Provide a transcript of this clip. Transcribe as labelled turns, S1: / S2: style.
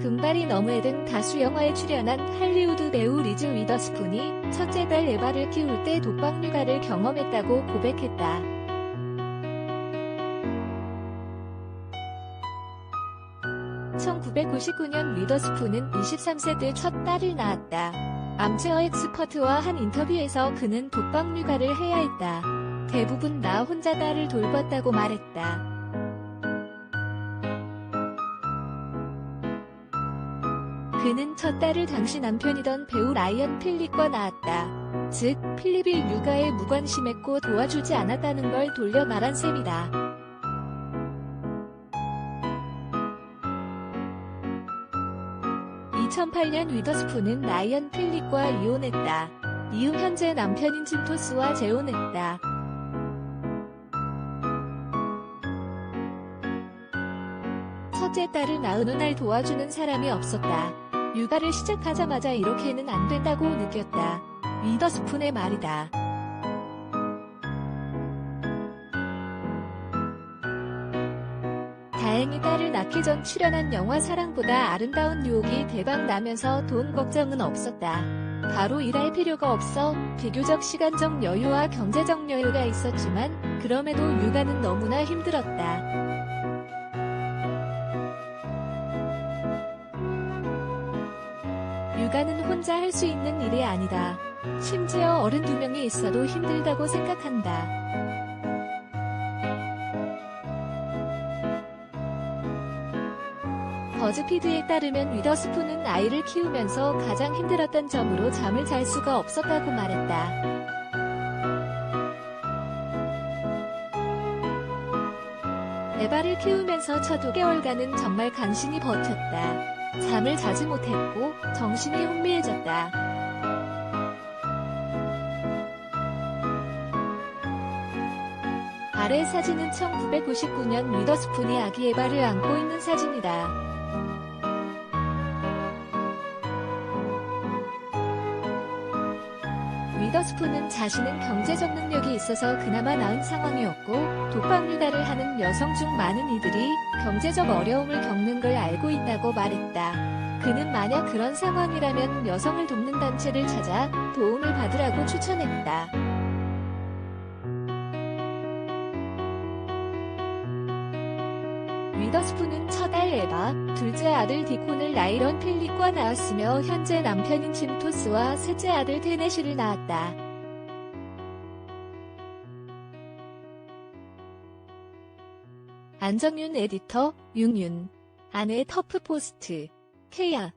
S1: 금발이 너무해 등 다수 영화에 출연한 할리우드 배우 리즈 위더스푼이 첫째 딸 에바를 키울 때 독방 육아를 경험했다고 고백했다. (1999년) 위더스푼은 23세 때 첫 딸을 낳았다. 암체어 엑스퍼트와 한 인터뷰에서 그는 독방 육아를 해야 했다. 대부분 나 혼자 딸을 돌봤다고 말했다. 그는 첫 딸을 당시 남편이던 배우 라이언 필립과 낳았다. 즉, 필립이 육아에 무관심했고 도와주지 않았다는 걸 돌려 말한 셈이다. (2008년) 위더스푼은 라이언 필립과 이혼했다. 이후 현재 남편인 짐 토스와 재혼했다. 첫째 딸을 낳은 후날 도와주는 사람이 없었다. 육아를 시작하자마자 이렇게는 안 된다고 느꼈다. 위더스푼의 말이다. 다행히 딸을 낳기 전 출연한 영화 사랑보다 아름다운 유혹이 대박 나면서 돈 걱정은 없었다. 바로 일할 필요가 없어 비교적 시간적 여유와 경제적 여유가 있었지만 그럼에도 육아는 너무나 힘들었다. 육아는 혼자 할 수 있는 일이 아니다. 심지어 어른 두 명이 있어도 힘들다고 생각한다. 버즈피드에 따르면 위더스푼은 아이를 키우면서 가장 힘들었던 점으로 잠을 잘 수가 없었다고 말했다. 에바를 키우면서 첫 5개월간은 정말 간신히 버텼다. 잠을 자지 못했고 정신이 혼미해졌다. 아래 사진은 1999년 위더스푼이 아기 에바를 안고 있는 사진이다. 위더스푼은 자신은 경제적 능력이 있어서 그나마 나은 상황이었고 육아를 하는 여성 중 많은 이들이 경제적 어려움을 겪는 걸 알고 있다고 말했다. 그는 만약 그런 상황이라면 여성을 돕는 단체를 찾아 도움을 받으라고 추천했다. 위더스푼은 첫알 에바, 둘째 아들 디콘을 라이런 필립과 낳았으며 현재 남편인 짐 토스와 셋째 아들 테네시를 낳았다. 안정윤 에디터, 윤윤. 아내 터프 포스트. 케야.